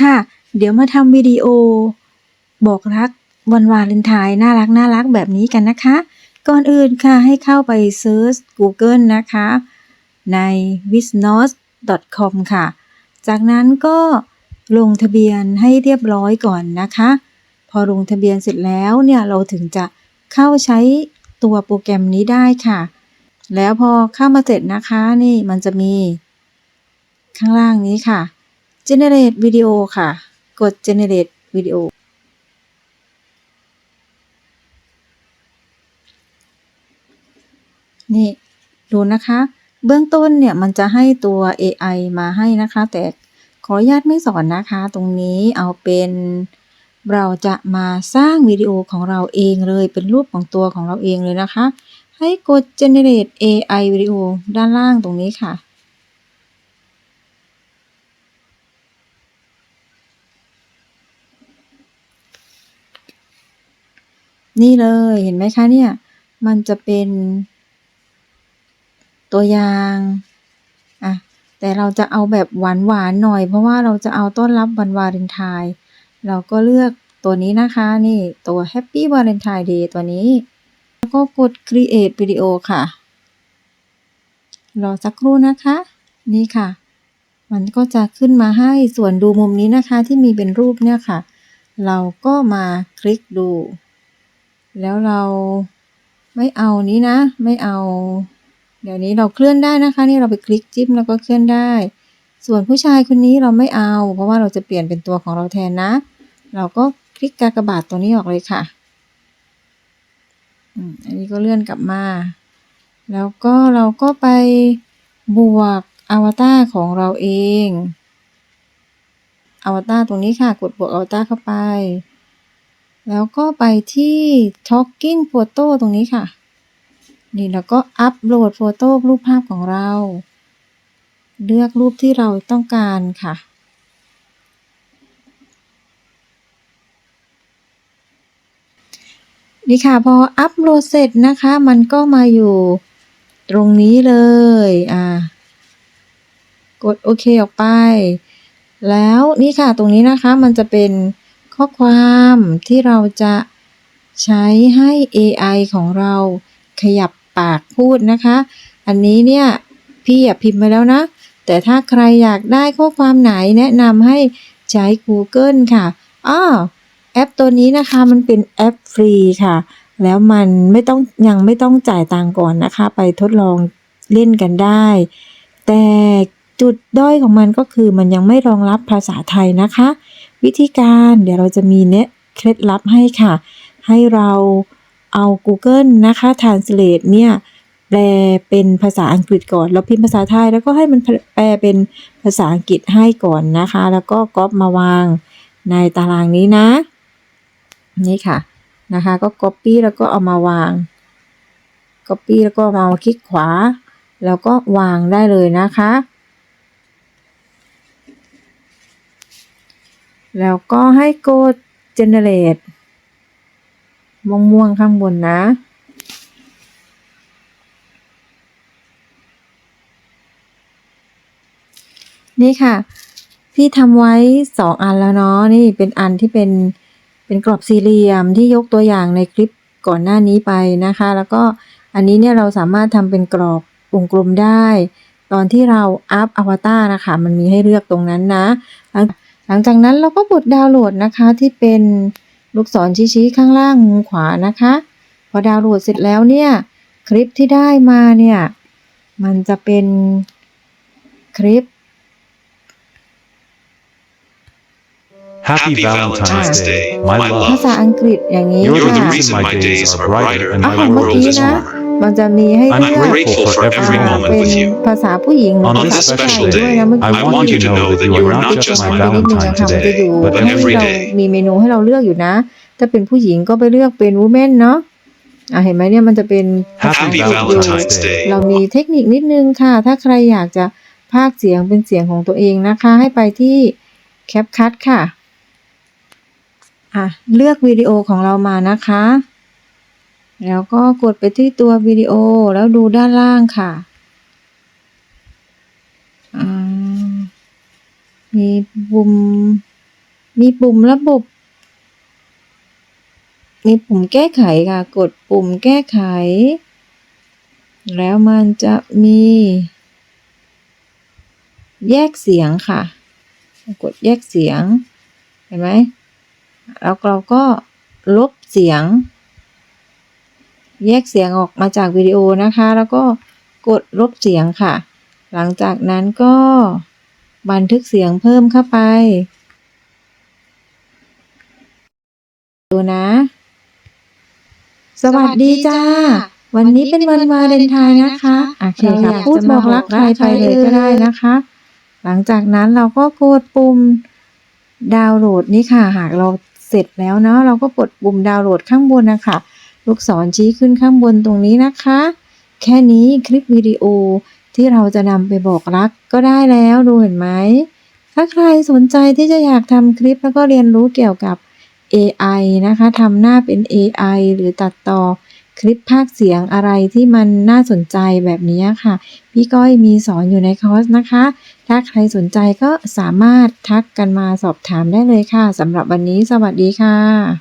ค่ะ เดี๋ยวมาทำวิดีโอ บอกรักวันวาเลนไทน์น่ารักน่ารักแบบนี้กันนะคะ ก่อนอื่นค่ะให้เข้าไปเซิร์ช Google นะคะ ใน w i s n o s com ค่ะ จากนั้นก็ลงทะเบียนให้เรียบร้อยก่อนนะคะ พอลงทะเบียนเสร็จแล้วเนี่ยเราถึงจะเข้าใช้ตัวโปรแกรมนี้ได้ค่ะ แล้วพอเข้ามาเสร็จนะคะนี่มันจะมี ข้างล่างนี้ค่ะ generate video ค่ะ กด generate video นี่ดูนะคะ เบื้องต้นเนี่ยมันจะให้ตัว AI มาให้นะคะ แต่ขออนุญาตไม่สอนนะคะ ตรงนี้เอาเป็นเราจะมาสร้างวิดีโอของเราเองเลย เป็นรูปของตัวของเราเองเลยนะคะ ให้กด generate AI วิดีโอด้านล่างตรงนี้ค่ะ นี่เลยเห็นไหมคะเนี่ย มันจะเป็น ตัวอย่างอะแต่เราจะเอาแบบหวานๆหน่อย เพราะว่าเราจะเอาต้อนรับวันวาเลนไทน์เราก็เลือกตัวนี้นะคะนี่ตัว Happy Valentine Day ตัวนี้ แล้วก็กด Create Video ค่ะ รอสักครู่นะคะ นี่ค่ะ มันก็จะขึ้นมาให้ส่วนดูมุมนี้นะคะที่มีเป็นรูปเนี่ยค่ะ เราก็มาคลิกดู แล้วเราไม่เอานี้นะ ไม่เอา เดี๋ยวนี้เราเคลื่อนได้นะคะ นี่เราไปคลิกจิ้มแล้วก็เคลื่อนได้ ส่วนผู้ชายคนนี้เราไม่เอา เพราะว่าเราจะเปลี่ยนเป็นตัวของเราแทนนะ เราก็คลิกกากบาทตัวนี้ออกเลยค่ะอันนี้ก็เลื่อนกลับมา แล้วก็เราก็ไปบวกอวตารของเราเอง อวตารตรงนี้ค่ะ กดบวกอวตารเข้าไป แล้วก็ไปที่ Talking Photo ตรงนี้ค่ะ นี่แล้วก็อัปโหลดโฟโต้รูปภาพของเรา เลือกรูปที่เราต้องการค่ะ นี่ค่ะพออัปโหลดเสร็จนะคะ มันก็มาอยู่ตรงนี้เลย อ่า กดโอเคออกไป แล้วนี่ค่ะตรงนี้นะคะมันจะเป็น ข้อความที่เราจะใช้ให้ AI ของเราขยับปากพูดนะคะ อันนี้เนี่ยพี่อย่าพิมพ์ไปแล้วนะ แต่ถ้าใครอยากได้ข้อความไหนแนะนำให้ใช้ Google ค่ะอ้อแอปตัวนี้นะคะมันเป็นแอปฟรีค่ะ แล้วมันไม่ต้องยังไม่ต้องจ่ายตังก่อนนะคะ ไปทดลองเล่นกันได้ แต่จุดด้อยของมันก็คือมันยังไม่รองรับภาษาไทยนะคะ วิธีการเดี๋ยวเราจะมีเน็ตเคล็ดลับให้ค่ะ ให้เราเอา Google นะคะ Translate เนี่ยแปลเป็นภาษาอังกฤษก่อน แล้วพิมพ์ภาษาไทยแล้วก็ให้มันแปลเป็นภาษาอังกฤษให้ก่อนนะคะ แล้วก็ก๊อปมาวางในตารางนี้นะ นี่ค่ะนะคะก็ Copy แล้วก็เอามาวาง Copy แล้วก็มาคลิกขวา แล้วก็วางได้เลยนะคะ แล้วก็ให้กด generate ม่วงๆข้างบนนะ นี่ค่ะ พี่ทำไว้สองอันแล้วเนาะ นี่เป็นอันที่เป็น เป็นกรอบสี่เหลี่ยมที่ยกตัวอย่างในคลิปก่อนหน้านี้ไปนะคะ แล้วก็อันนี้เนี่ยเราสามารถทำเป็นกรอบวงกลมได้ ตอนที่เราอัพอวตารนะคะ มันมีให้เลือกตรงนั้นนะห ลังหลังจากนั้นเราก็กดดาวน์โหลดนะคะที่เป็นลูกศรชี้ๆข้างล่างมุมขวานะคะ พอดาวน์โหลดเสร็จแล้วเนี่ย คลิปที่ได้มาเนี่ย มันจะเป็นคลิป Happy Valentine's Day, my ภา love. ษาอังกฤษอย่างนี้ You're ค่ะ the reason my days are brighter and อะ my เมื่อ world กี้ is นะ warmer. มันจะมีให้ I'm เลือก grateful for every อ่า moment เป็น with you. ภาษาผู้หญิง On ภา this ษาผู้ชาย special ด้วย day, นะเมื่อกี้ I want you to know that you are not just my นิดนึง Valentine นะคะมันจะ today, อยู่ but ให้ every เรา day. มีเมนูให้เราเลือกอยู่นะ ถ้าเป็นผู้หญิงก็ไปเลือกเป็นวูแมนเนาะอะเห็นไหมเนี่ยมันจะเป็นภาษา Happy อังกฤษอยู่ Valentine's Day. เรามีเทคนิคนิดนึงค่ะ ถ้าใครอยากจะพากย์เสียงเป็นเสียงของตัวเองนะคะ ให้ไปที่ CapCut ค่ะอะ เลือกวิดีโอของเรามานะคะ แล้วก็กดไปที่ตัววิดีโอแล้วดูด้านล่างค่ะ มีปุ่ม มีปุ่มระบบ มีปุ่มแก้ไขค่ะ กดปุ่มแก้ไข แล้วมันจะมี แยกเสียงค่ะ กดแยกเสียง เห็นไหม แล้วเราก็ลบเสียง แยกเสียงออกมาจากวิดีโอนะคะ แล้วก็กดลบเสียงค่ะ หลังจากนั้นก็บันทึกเสียงเพิ่มเข้าไป ดูนะ สวัสดีจ้า วันนี้เป็นวันวาเลนไทน์นะคะโอเคค่ะพูดบอกรักใครไปเลยก็ได้นะคะ หลังจากนั้นเราก็กดปุ่มดาวน์โหลดนี่ค่ะ หากเราเสร็จแล้วเนาะเราก็กดปุ่มดาวน์โหลดข้างบนนะคะ ลูกศรชี้ขึ้นข้างบนตรงนี้นะคะ แค่นี้คลิปวิดีโอที่เราจะนำไปบอกรักก็ได้แล้วดูเห็นไหม ถ้าใครสนใจที่จะอยากทำคลิปแล้วก็เรียนรู้เกี่ยวกับ AI นะคะทำหน้าเป็น AI หรือตัดต่อคลิปภาคเสียงอะไรที่มันน่าสนใจแบบนี้ค่ะ พี่ก้อยมีสอนอยู่ในคอร์สนะคะ ถ้าใครสนใจก็สามารถทักกันมาสอบถามได้เลยค่ะสำหรับวันนี้สวัสดีค่ะ